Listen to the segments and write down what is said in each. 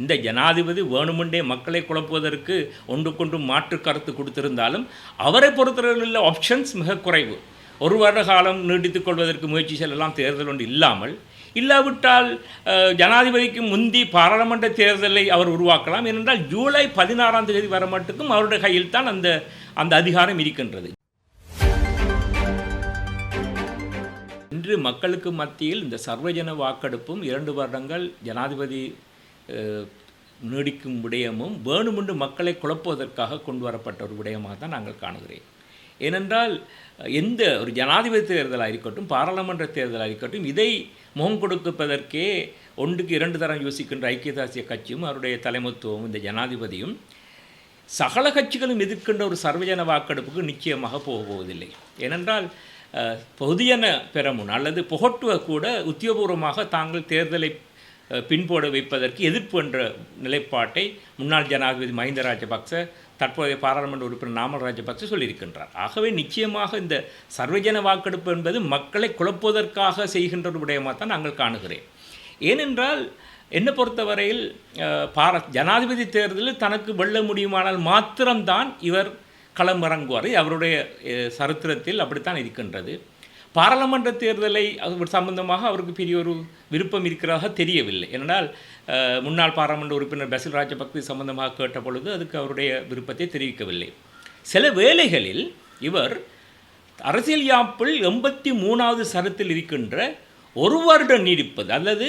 இந்த ஜனாதிபதி வேணுமென்றே மக்களை குழப்புவதற்கு ஒன்றுக்கொன்று மாற்று கருத்து கொடுத்திருந்தாலும் அவரை பொறுத்தவரையில் உள்ள ஆப்ஷன்ஸ் மிக குறைவு. ஒரு வருட காலம் நீட்டித்துக் கொள்வதற்கு முயற்சி செல்லலாம் தேர்தல் ஒன்று இல்லாமல். இல்லாவிட்டால் ஜனாதிபதிக்கு முந்தி பாராளுமன்ற தேர்தலை அவர் உருவாக்கலாம். ஏனென்றால் ஜூலை பதினாறாம் தேதி வர மட்டுக்கும் அவருடைய கையில் தான் அந்த அந்த அதிகாரம் இருக்கின்றது. இன்று மக்களுக்கு மத்தியில் இந்த சர்வஜன வாக்கெடுப்பும் இரண்டு வருடங்கள் ஜனாதிபதி நீடிக்கும் விடயமும் வேணுமென்று மக்களை குழப்புவதற்காக கொண்டு வரப்பட்ட ஒரு விடயமாக தான் நாங்கள் காணுகிறேன். ஏனென்றால் எந்த ஒரு ஜனாதிபதி தேர்தலாக இருக்கட்டும் பாராளுமன்ற தேர்தலாக இருக்கட்டும் இதை முகம் கொடுப்பதற்கே ஒன்றுக்கு இரண்டு தரம் யோசிக்கின்ற ஐக்கிய தேசிய கட்சியும் அவருடைய தலைமத்துவம் இந்த ஜனாதிபதியும் சகல கட்சிகளும் எதிர்க்கின்ற ஒரு சர்வஜன வாக்கெடுப்புக்கு நிச்சயமாக போக போவதில்லை. ஏனென்றால் பொதுஜன பெறமுன் அல்லது புகட்டுவ கூட உத்தியோகபூர்வமாக தாங்கள் தேர்தலை பின்போட வைப்பதற்கு எதிர்ப்பு என்ற நிலைப்பாட்டை முன்னாள் ஜனாதிபதி மஹிந்த ராஜபக்ச தற்போதைய பாராளுமன்ற உறுப்பினர் நாமல் ராஜபக்ச சொல்லியிருக்கின்றார். ஆகவே நிச்சயமாக இந்த சர்வஜன வாக்கெடுப்பு என்பது மக்களை குழப்புவதற்காக செய்கின்ற ஒரு விடயமாக தான் நாங்கள் காணுகிறேன். ஏனென்றால் என்னை பொறுத்தவரையில் பார ஜனாதிபதி தேர்தலில் தனக்கு வெல்ல முடியுமானால் மாத்திரம்தான் இவர் களமிறங்குவார். இது அவருடைய சரித்திரத்தில் அப்படித்தான் இருக்கின்றது. பாராளுமன்ற தேர்தலை அது சம்பந்தமாக அவருக்கு பெரிய ஒரு விருப்பம் இருக்கிறதாக தெரியவில்லை. ஏனென்றால் முன்னாள் பாராளுமன்ற உறுப்பினர் பசில் ராஜபக்தி சம்பந்தமாக கேட்ட பொழுது அதுக்கு அவருடைய விருப்பத்தை தெரிவிக்கவில்லை. சில வேளைகளில் இவர் அரசியல் யாப்பில் எண்பத்தி மூணாவது சரத்தில் இருக்கின்ற ஒரு வருடம் நீடிப்பது அல்லது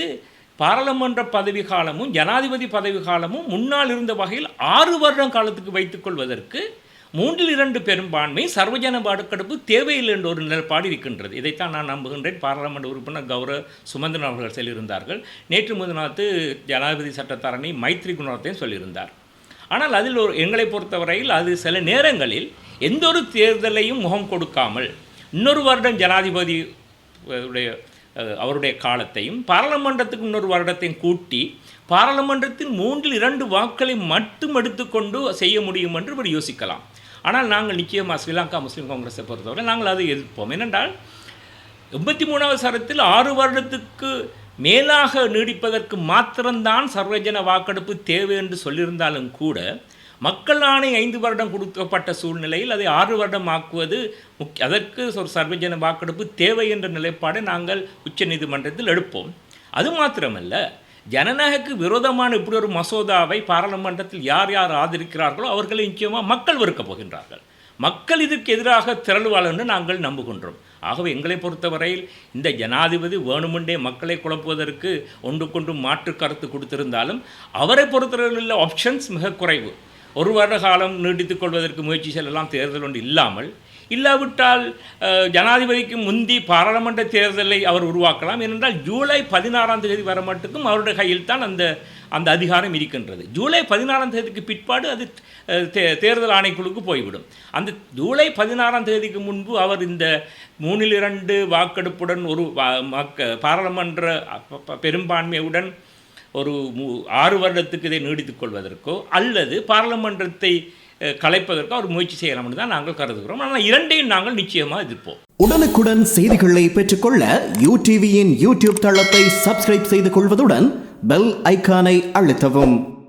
பாராளுமன்ற பதவி காலமும் ஜனாதிபதி பதவி காலமும் முன்னால் இருந்த வகையில் ஆறு வருடம் காலத்துக்கு வைத்துக் கொள்வதற்கு மூன்றில் இரண்டு பெரும்பான்மை சர்வஜன வாக்கெடுப்பு தேவையில்லை என்ற ஒரு நிலைப்பாடு இருக்கின்றது இதைத்தான் நான் நம்புகின்றேன். பாராளுமன்ற உறுப்பினர் கௌரவ சுமந்திரன் அவர்கள் சொல்லியிருந்தார்கள். நேற்று முதநாத்து ஜனாதிபதி சட்டத்தரணி மைத்ரி குணத்தையும் சொல்லியிருந்தார். ஆனால் அதில் ஒரு எங்களை பொறுத்தவரையில் அது சில நேரங்களில் எந்த ஒரு தேர்தலையும் முகம் கொடுக்காமல் இன்னொரு வருடம் ஜனாதிபதி உடைய அவருடைய காலத்தையும் பாராளுமன்றத்துக்கு இன்னொரு வருடத்தையும் கூட்டி பாராளுமன்றத்தில் மூன்றில் இரண்டு வாக்களை மட்டும் எடுத்துக்கொண்டு செய்ய முடியும் என்று இவர் யோசிக்கலாம். ஆனால் நாங்கள் நிச்சயமாக ஸ்ரீலங்கா முஸ்லீம் காங்கிரஸை பொறுத்தவரை நாங்கள் அதை எதிர்ப்போம். ஏனென்றால் எண்பத்தி மூணாவது சரத்தில் ஆறு வருடத்துக்கு மேலாக நீடிப்பதற்கு மாத்திரம்தான் சர்வஜன வாக்கெடுப்பு தேவை என்று சொல்லியிருந்தாலும் கூட மக்கள் ஆணை ஐந்து வருடம் கொடுக்கப்பட்ட சூழ்நிலையில் அதை ஆறு வருடம் ஆக்குவது முக்கிய அதற்கு ஒரு சர்வஜன வாக்கெடுப்பு தேவை என்ற நிலைப்பாடை நாங்கள் உச்சநீதிமன்றத்தில் எடுப்போம். அது மாத்திரமல்ல ஜனநாயகக்கு விரோதமான இப்படி ஒரு மசோதாவை பாராளுமன்றத்தில் யார் யார் ஆதரிக்கிறார்களோ அவர்களை நிச்சயமாக மக்கள் வெறுக்கப் போகின்றார்கள். மக்கள் இதற்கு எதிராக திரளுவார்கள் என்று நாங்கள் நம்புகின்றோம். ஆகவே எங்களை பொறுத்தவரையில் இந்த ஜனாதிபதி வேணுமென்றே மக்களை குழப்புவதற்கு ஒன்றுக்கொன்று மாற்று கருத்து கொடுத்திருந்தாலும் அவரை பொறுத்தவரையில் உள்ள ஆப்ஷன்ஸ் மிக குறைவு. ஒரு வருட காலம் நீட்டித்துக் கொள்வதற்கு முயற்சி செல்லலாம் தேர்தல் ஒன்று இல்லாமல். இல்லாவிட்டால் ஜனாதிபதிக்கு முந்தி பாராளுமன்ற தேர்தலை அவர் உருவாக்கலாம். ஏனென்றால் ஜூலை பதினாறாம் தேதி வர மட்டுக்கும் அவருடைய கையில் தான் அந்த அந்த அதிகாரம் இருக்கின்றது. ஜூலை பதினாறாம் தேதிக்கு பிற்பாடு அது தே- தேர்தல் ஆணைக்குழுக்கு போய்விடும். அந்த ஜூலை பதினாறாம் தேதிக்கு முன்பு அவர் இந்த மூணில் இரண்டு வாக்கெடுப்புடன் ஒரு மக்க பாராளுமன்ற ப- பெரும்பான்மையுடன் ஒரு மு- ஆறு வருடத்துக்கு இதை நீடித்துக் கொள்வதற்கோ அல்லது பாராளுமன்றத்தை கலைப்பதற்கோ அவர் முயற்சி செய்யலாம் என்று தான் நாங்கள் கருதுகிறோம். ஆனால் இரண்டையும் நாங்கள் நிச்சயமாக எதிர்ப்போம். உடனுக்குடன் செய்திகளை பெற்றுக்கொள்ள யூ டிவியின் யூடியூப் தளத்தை சப்ஸ்கிரைப் செய்து கொள்வதுடன் பெல் ஐகானை அழுத்தவும்.